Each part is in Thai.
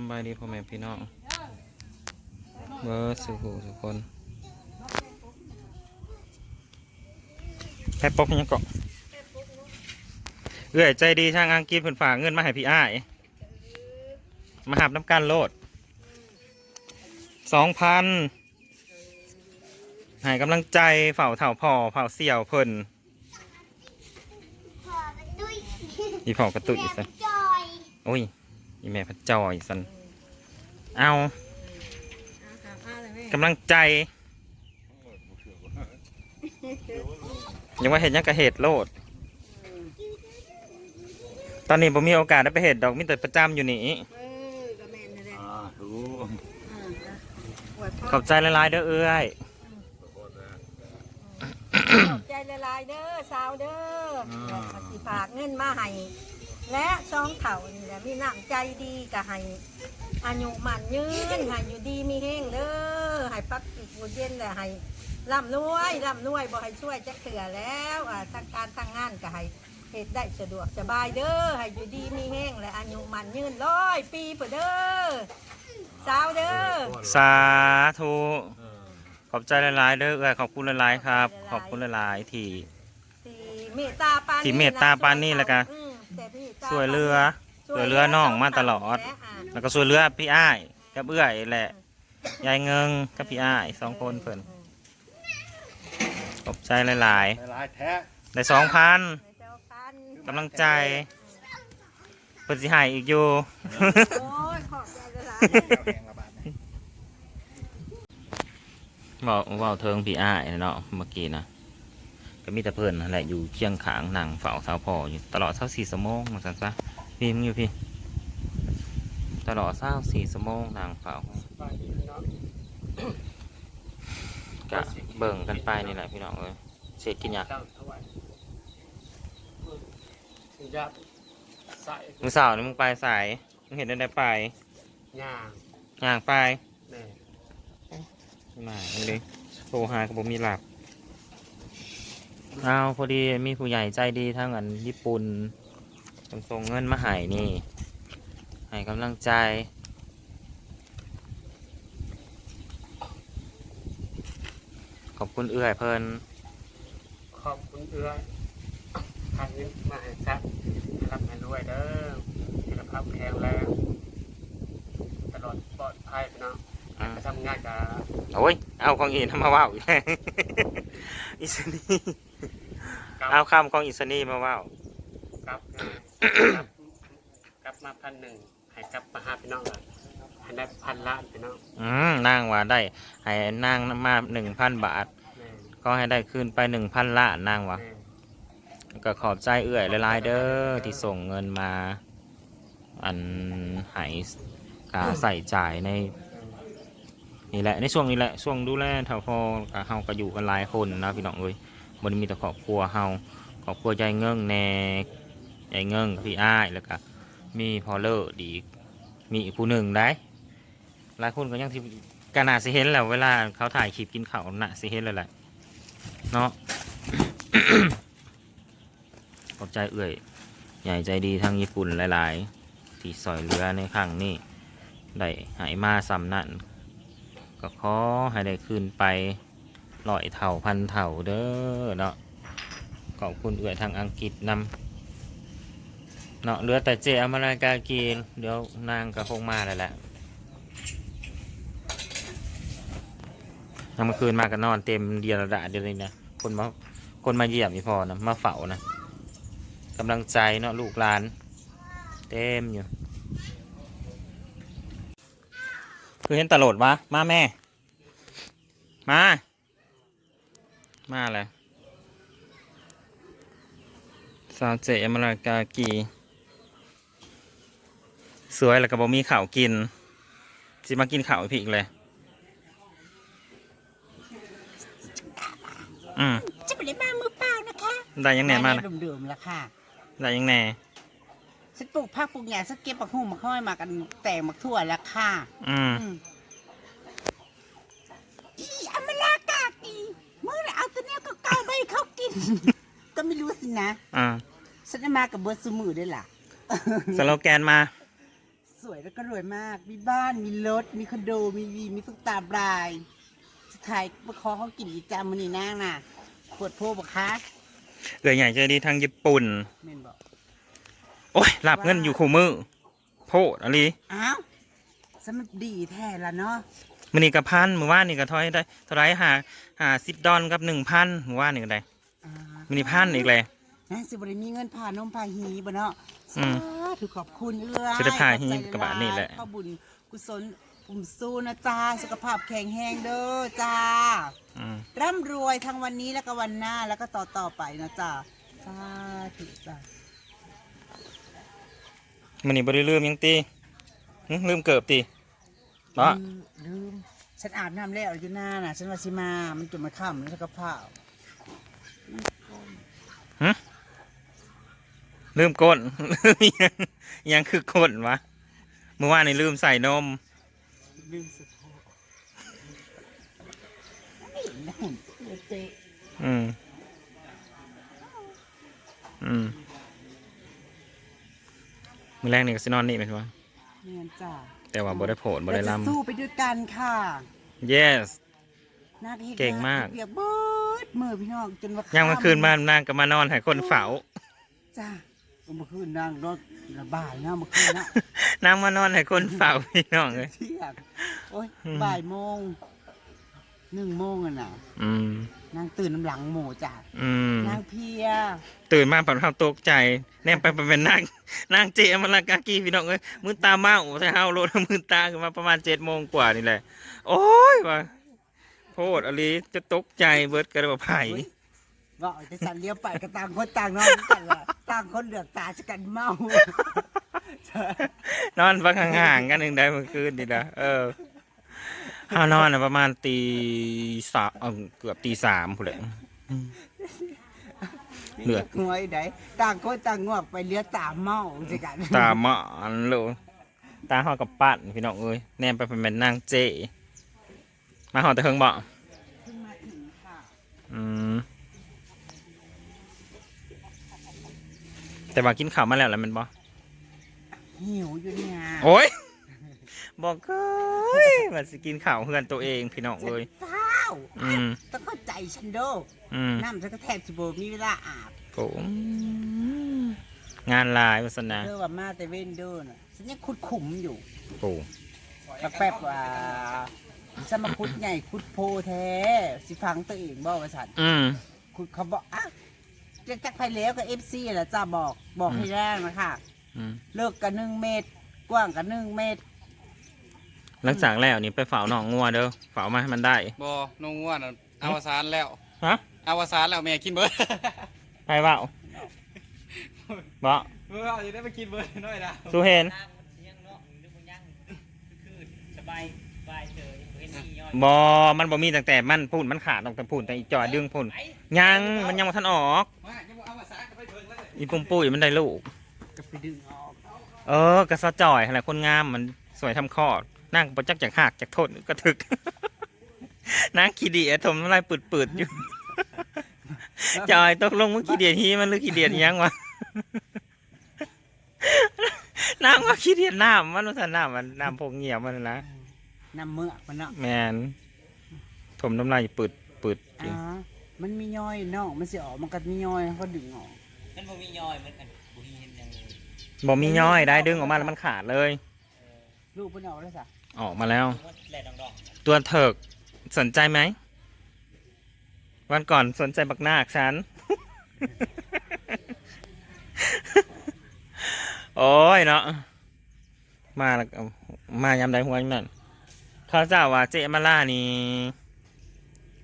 สำบายดีพ่อแม่พี่น้องเบอร์สุขุทุกคนแค่ปกยังเกาะเอื้อยใจดีทางอังกฤษเพิ่นฝากเงินมาให้พี่อ้ายมาหับน้ำกันโลดสองพันให้กำลังใจเฝ้าเถ่าพ่อเฝ้าเสี่ยวเพิ่นพอกันด้วยอีพ่อกระตุยซะจอยโอ้ย อีแม่พระจอยสันเอากำลังใจยังว่าเห็นยังกระเหตุโลด ตอนนี้ผมมีโอกาสได้ไปเห็ดดอกมิแต่ประจำอยู่นี่เออก็แม่นนั่นแหละอ่ารู้อ่าอะอวยพขอบใจละลายๆเด้อเอ้ยขอบใจละลายๆเด้อสาวเด้อและปฏิภาคเงินมาให้ และซองเถ่านี่แหละมีน้ำใจดีก็ให้อายุมันยืนให้อยู่ดีมีแห้งเด้อให้ปักอีกบุญเย็นและให้ร่ำรวยร่ำรวยบ่ให้ช่วยจะเถื่อแล้วอ่าทางการทางงานก็ให้เหตุได้สะดวกสบายเด้อให้อยู่ดีมีแห้งและอายุมันยืนร้อยปีเพื่อเด้อสาวเด้อสาธุขอบใจละลายๆเด้อเอ้ยขอบคุณละลายๆครับ ขอบคุณละลายๆที่ที่เมตตาปานที่เมตตาปานนี่แหละกะอืม แต่พี่ตาช่วยเรือช่วยเหลือน้องมาตลอด และอะแล้วก็ช่วยเหลือพี่อ้ายกับเอื้อยแหละ ยายเงิงกับพี่อ้ายสองคนเพิ่นขอบใจหลายหลายแท้ๆได้สองพันเจ้าพันกำลังใจเพิ่นสิใหายอีกอยู่ โอ้ยขอบใจหลายแหงระบาดนะบอกว่าเทิงพี่อ้ายเนาะเมื่อกี้นะ ก็มีแต่เพิ่นนั่นแหละอยู่เคียงขางหนังเฝ้าสาวพออยู่ตลอดเช้าสี่สมงมาสันซะพี่มึงอยู่พี่ ตลอดเช้าสี่สมงนางเฝ้าก็เบิ่งกันไปนี่แหละพี่น้องเอ้ยเสร็จกินยาเจ้าถวายถึงจะใส่มึงสาวนี่มึงไปสายมึงเห็นได้ได้ไปย่างย่างไปแม่มามึงดิโทรหาก็บ่มีหลับ เอาพอดีมีผู้ใหญ่ใจดีทั้งอันญี่ปุ่นส่งส่งเงินมาให้นี่ให้กำลังใจขอบคุณเอื้อยเพิ่นขอบคุณเอื้อยทางนี้มาให้ครับรับให้รวยเด้อสุขภาพแข็งแรงตลอดปลอดภัยพี่น้องอ่าไปทำงานกับโอ้ย เอาของอีนมาว่าวอีก อิสนีกับ เอาคำของอิสนีมาว่าวกับกับกับมาพันหนึ่งให้กับมาหาพี่น้องเลยให้ได้พันล้านพี่น้องอืมนางว่าได้ให้นางมาหนึ่งพันบาท แม่ก็ให้ได้คืนไปหนึ่งพันล้านนางว่าแม่ก็ขอบใจเอื่อยหลายๆเด้อที่ส่งเงินมา อันใหายกาใส่จ่ายใน นี่แหละในช่วงนี้แหละช่วงดูแลเท่าพอกับเฮาก็อยู่กันหลายคนนะพี่น้องเอ้ยบ่ได้มีแต่ครอบครัวเฮาครอบครัวยายเงิ่งแน่ยายเงิ่งพี่อ้ายแล้วก็มีพอเลอร์ดีมีอีกผู้หนึ่งได้หลายคนก็ยังที่กน่าสิเห็นแหล้วเวลาเขาถ่ายคลิปกินข้าวน่ะสิเห็นเลยแหละเนาะขอบใจเอื่อย ใหญ่ใจดีทั้งญี่ปุ่นหลาย ๆ ที่สอยเรือในครั้งนี้ได้หายมาซำนั่น ก็ขอให้ได้คืนไปลอยเท่าพันเท่าเด้อเนาะขอบคุณเอื่อทางอังกฤษนำเนาะเหลือแต่เจอเมรากากีเดี๋ยวนางก็คงมาแล้วแหละยังเมื่อคืนมากันนอนเต็มเดียระดาเดียวเลยนะคนมาคนมาเยี่ยมอีพอนะมาเฝ้านะกำลังใจเนาะลูกหลาน เต็มอยู่คือเห็นตลอดวะมาแม่ มา มาเลยสาวเจอมรากากี สวยแล้วก็บ่มีข่าวกินสิมากินข่าวพี่อีกเลย อืมจะไปได้มามือเปล่านะคะได้ยังแหน่มานะเดิมๆแล้วค่ะได้ยังแหน่ฉันปลูกผักปลูกหญ้าฉันเก็บผักหุ่มมาห้อยมากันแต่งมาทั่วแล้วค่ะ อืม อืมอีอเมรากากีเมื่อไหรเอาตัวเนี้ยก็เกาไปให้เขา กินก็ไม่รู้สินะ อ่าฉันจะมากับเบิร์ดซูมือด้วยล่ะ สโลแกนมา สวยแล้วก็รวยมาก มีบ้าน มีรถ มีคอนโด มีวี มีตุ๊กตาบรายสุดท้ายมาขอเขากินอีจามมันนี่นางน่ะปวดโพบกคะเอื้อยใหญ่ใจดีทางญี่ปุ่น เมนบอก โอ้ยหลับเงินอยู่คู่มือ โพดอะไรอ้าวสมัดีแท้ละเนาะมันนี่กับพันมือว่านนี่ก็ทอยได้เท่าไรหาหาสิบดอนกับหนึ่งพันมือว่านนี่ก็ได้อ่า มันนี่พันอีกเลยนางสิบริมีเงินผ่านมพาหีบ่เนาะอืมสาธุขอบคุณเอื้อยสิได้พาหีขอบใจกระบะนี่แหละขอบุญกุศลปุ่มสู้นะจ้าสุขภาพแข็งแรงเด้อจ้าอืมร่ำรวยทั้งวันนี้แล้วก็วันหน้าแล้วก็ต่อต่อๆไปนะจ๊ะสาธุจ้ะมันนี่บริลืมยังตีหึลืมเกิบตีเนาะลืมลืมฉันอาบน้ำแล้วอยู่หน้าน่ะ ฉันว่าสิมา มันจุดมาค่ำแล้วก็ผ้า ลืมก้นลืมยังยังคือก้นวะเมื่อวานนี่ลืมใส่นมลืมสะโพกนั่นเจ๊อืมอืมมือแรกนี่ก็สินอนนี่เป็นวะเนียนจ้ะแต่ว่าบ่ได้โผล่บ่ได้เราลจะสู้ไปด้วยกันค่ะำ yes นาคฮ็ดเก่งมากเปียกเบิ ดมือพี่น้องจนว่ายังมาคืนบ้านนางก็มานอนให้คนเฝ้าจ้าเมื่อคืนนางรถระบายนะเมื่อคืนนะนางมานอนให้คนเฝ้าพี่น้องเลยเที่ยงโอ้ยอืมบ่ายโมงหนึ่งโมงอะน่ะอืมนางตื่นน้ำหลังหมูจ้ะอืมนางเพลีย ตื่นมาผ่อนข้าวตกใจ แนมไปไปเป็นนางนางเจมาลากากีพี่น้องเอ้ยมือตาเมาใส่เฮาโลดมือตาขึ้นมาประมาณเจ็ดโมงกว่านี่แหละ โอ้ยว่ะ โพดอลีจะตกใจเบิดกระดาไผ่บอกจะสั่นเลี้ยวไปก็ต่างคนต่างนอนกันละต่างคนเหลือกตาจะกันเมานอนฟังห่างๆกันหนึ่งได้เมื่อคืนนี่นะเออเฮานอนน่ะประมาณตีสามเออเกือบตีสามพูดเลยเหลืองวยไหนต่างคนต่างงวกไปเลี้ยตาเมาจะกันตาหมอนโลตาหอกับปั้นพี่น้องเอ้ยแนมไปเป็นนางเจ มาหอแต่เฮิงบ่ขึ้นมาถึงค่ะอืมแต่ว่ากินข้าวมาแล้วแหล้วมันบ่หิวอยู่เนี่ยโอ้ยบอกเอ้ยว่าสิกินข้าวเพื่อนตัวเองพี่น้องเอ้ยเศร้าอืมต้องเข้าใจฉันโดอืมน้ำฉันก็แทบสิบมีเวลาอาบโอ้งานลายวาสนาเธอว่ามาแต่เว้นเดินอะฉันยังขุดขุมอยู่โอ้แป๊บๆว่า สมาคุดใหญ่คุดโพแท้ สิฟังตัวเองบอกว่าสันอืมคุดเขาบอกอะจะจักไปแล้วกับเอฟซีแหละจ้าบอกบอกให้แรงนะคะอืมเลิกกันหนึ่งเมตร กว้างกันหนึ่งเมตร หลังจากแล้วนี่ไปเฝ้าน้องงัวเด้อเฝ้ามาให้มันได้ บอนงง่วนอะอวสานแล้วฮะ อวสานแล้วแม่กินเบิร์ดไปเปล่าบ่เมื่อเอาจะได้ไปกินเบิร์ดหน่อยนะสู้เห็นบ อมันบ่มีตั้งแต่มันพูดมันขาดตั้งแต่พูดแต่อีจอยดึงพูดยังมันยังมาทันออกมายังบ่อวสานก็ไปเบิร์ดเลยอีปุ่มปุ้ยมันได้ลูกก็ไปดึงออกเออกระซะจ่อยอะไรคนงามมันสวยทำคลอดนั่งประจักจากหักจากโทษกระถึกนางขี้เดียดถมน้ำลายปืดๆอยู่จอยตกลงว่าขี้เดียดฮีมันหรือขี้เดียดอิหยังวะนางว่าขี้เดียดน้ำมันรู้สึกน้ำมันน้ำพกเงียบมันนะ น้ำเมือกมันเนาะแมนถมน้ำลายปืดปืดอยู่อ่ามันมีย่อยเนาะมันสิออกมันก็มีย่อยเขาก็ดึงออกมันบ่มีย่อยมันอันบ่มีเห็นหยังเลยบ่มีย่อยได้ดึงออกมาแล้วมันขาดเลย ลูกเพิ่นออกแล้วสะออกมาแล้ว มันแหลดดองตัวเถิกสนใจไหม วันก่อนสนใจบักนาคฉัน โอ้ยเนาะมาแล้วก็มายำใดหัวอย่างนั้น เขาเจ้าว่าเจมาล่านี่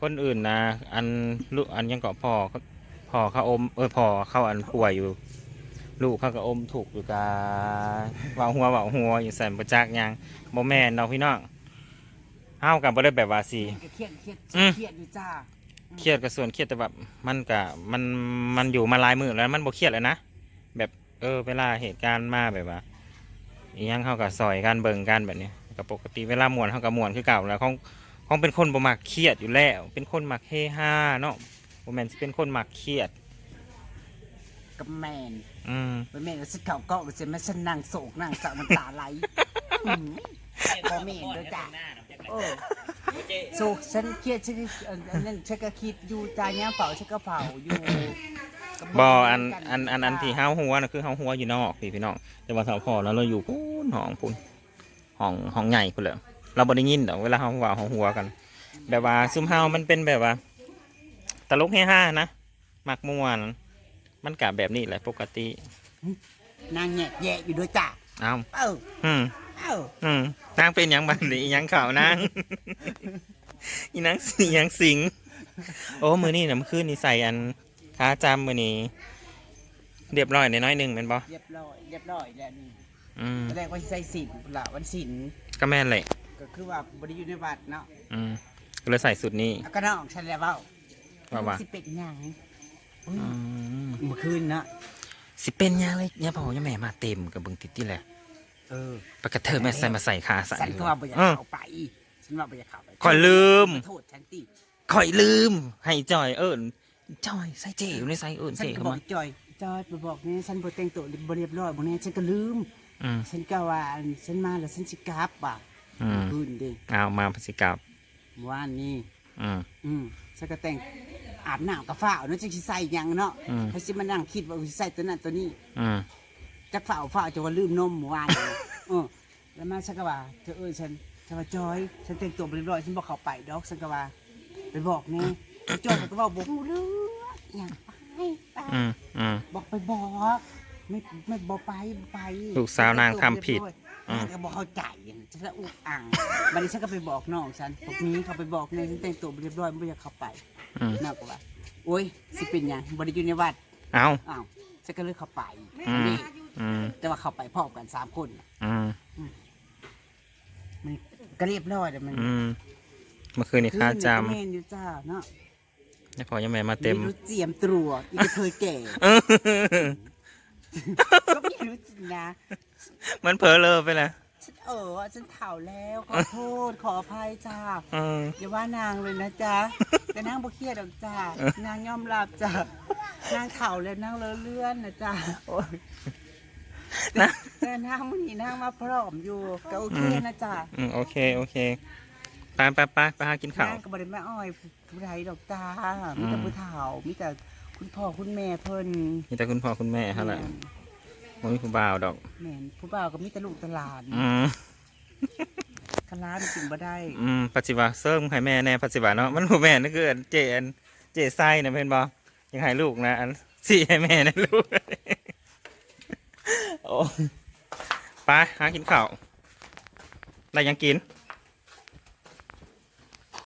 คนอื่นนะอันลูกอันยังเกาะพ่อเขาพ่อเขาอมเออพ่อเขาอันป่วยอยู่ ลูกเขาก็อมถูกอยู่กาเว่าหัวเว่าหัวอยู่ใส่ประจักษ์หยังโมแม่นเราะพี่น้องเฮากับบ่ได้แบบว่าสิก็เครียดเครียดอืมเครียดอยู่จ้าเครียดกับส่วนเครียดแต่แบบมันกะมันมันอยู่มาหลายมือแล้วมันบ่เครียดแล้วนะแบบเออเวลาเหตุการณ์มาแบบว่าอีหยังเขากับซอยกันเบิ่งกันแบบนี้ กับปกติเวลาม่วนเขากับม่วนคือเก่าแล้วของของเป็นคนบ่มักเครียดอยู่แล้ว เป็นคนมักเฮฮาเนาะบ่แม่นสิเป็นคนมักเครียดก็กับแมนอืมไปแมนก็สิเขาก็ก็สิมาฉันนั่งโศกนั่งสักมันตาไหลอืมบ่แม่นเด้อจ้ะหน้าเนาะจักโอ้เจ๊โศกฉันเครียดฉันก็อันอันนั้นฉันก็คิดอยู่จาย่างเผาฉันก็เผาอยู่ก็บ่อันอันอันอันที่เฮาหัวน่ะคือเฮาหัวอยู่นอกพี่พี่น้องแต่ว่าเฮาพอแล้วเราอยู่พูนห้องพูน ห้องห้องใหญ่พุ่นเลยเราบ่ได้ยินดอกเวลาเฮาว่าเฮาหัวกัน แบบว่าซุมเฮามันเป็นแบบว่า ตลกเฮฮานะมักม่วนมันกะแบบนี้แหละปกติ นางแงะแยะอยู่ด้วยจ้ะเอ้าเอ้าอืมเอ้าอืมนางเป็นหยังบันหรืออีหยังข่าวนาง อีนางสีหยังสิง โอ้มือนี่นะเมื่อคืนนี่ใส่อันขาจำมือนี้เรียบร้อยในน้อยๆหนึ่งเป็นบ่เรียบร้อยเรียบร้อยแล้วนี่ อืมตอนแรกว่าสิใส่สินละวันสินก็แม่นเลยก็คือว่าบริอยู่ในวัดเนาะอืมก็เลยใส่สุดนี้แล้วก็น้องฉันแล้วเว้าว่าว่าสิเป็ดหยังอืมเมื่อคืนเนาะสิเป็นหยังเลยเนี่ยพ่อยายแม่มาเต็มกับเบึงติดที่แหละเออปกระเธอแม่ใส่มาใส่ขาใส่ฉันก็ว่าบ่อยากเออเข้าไปฉันว่าบ่อยากเข้าไปข่อยลืมโทษฉันติข่อยลืม ให้จอยเอิญจอยใส่เจอยู่ในใส่เอิญฉัเจนก็เข้าบอกมาจอยจอยไปบอกเนี่ยฉันบ่แต่งตัวบ่เรียบร้อยบ่แน่ฉันก็ลืม อืมฉันก็ว่าฉันมาแล้วฉันสิกลับอะอืมคืนเด้เอามาพฤศจิกาเมื่อวานนี้ อืม อืมฉันก็แต่งอาบน้ำกับฝ้าวเนาะจังสิใส่หยังเนาะอืมเขาสิมานั่งคิดว่าสิใส่ตัวนั้นตัวนี้ อืม จักฝ้าวฝ้าวจะว่าลืมนมเมื่อวานนี้เออแล้วมาฉันก็ว่าเธอเอ้ยฉันฉันว่าจอย ฉันแต่งตัวเรียบร้อยฉันบอกเขาไปดอกฉันก็ว่าไปบอกแน่แล้วจอยมันก็บอกบอกรู้เรื่องอย่างไปไปอืมอืมบอกไปบอก ไม่ไม่บอกไปไปลูกสาวนางทำผิดอืมนางก็บอกเข้าใจฉันก็อุกอ่างบัดนี้ฉันก็ไปบอกน้องฉันพวกนี้เขาไปบอกในฉันแต่งตัวเรียบร้อยไม่อยากเข้าไปอืมน่ากว่าโอ้ยสิเป็นหยังบริอยู่ในวัดเอา อ้าวฉันก็เลยเข้าไปอืม นี่อืมแต่ว่าเข้าไปพร้อมกันสามคนน่ะอืมมันก็เรียบร้อยแต่มันอืมเมื่อคืนนี่ค่าจคืนนี่ก็แม่นอยู่จ้าเนาะำนี่พอยายแม่มาเต็มรู้เจียมตรัวอีกเคยแก่ เออ ก็ไม่รู้สินะมันเผลอเลอไปแล้วฉันเออฉันเถ่าแล้วขอโทษขออภัยจ้าเอออย่าว่านางเลยนะจ๊ะแต่นางบ่เครียดหรอกจ้านางยอมรับจ้านางเถ่าแล้วนางเลอะเลื่อนนะจ้าโอ้ยนะแต่นางมันนี่นางมาพร้อมอยู่ก็โอเคนะจ้าอืมโอเค โอเคไปไปไปไปหากินข้าวนางก็บ่ได้แม่อ้อยผู้ใดดอกจ้ามีแต่ผู้เฒ่ามีแต่ คุณพ่อคุณแม่เพิ่นมีแต่คุณพ่อคุณแม่ฮะแหละผมมีผู้บ่าวดอกแม่นผู้บ่าวก็มีแต่ลูกแตหลานอืมคลานกินบ่ได้อืมปัจจิบาเสริมให้แม่แน่ปัจจิบาเนาะมันผู้แม่นั่นคืออันเจอันเจไส้นะเพื่อนบอยังให้ลูกนะอันสี่ให้แม่นะลูกโอ้ไปหากินข้าวได้ยังกิน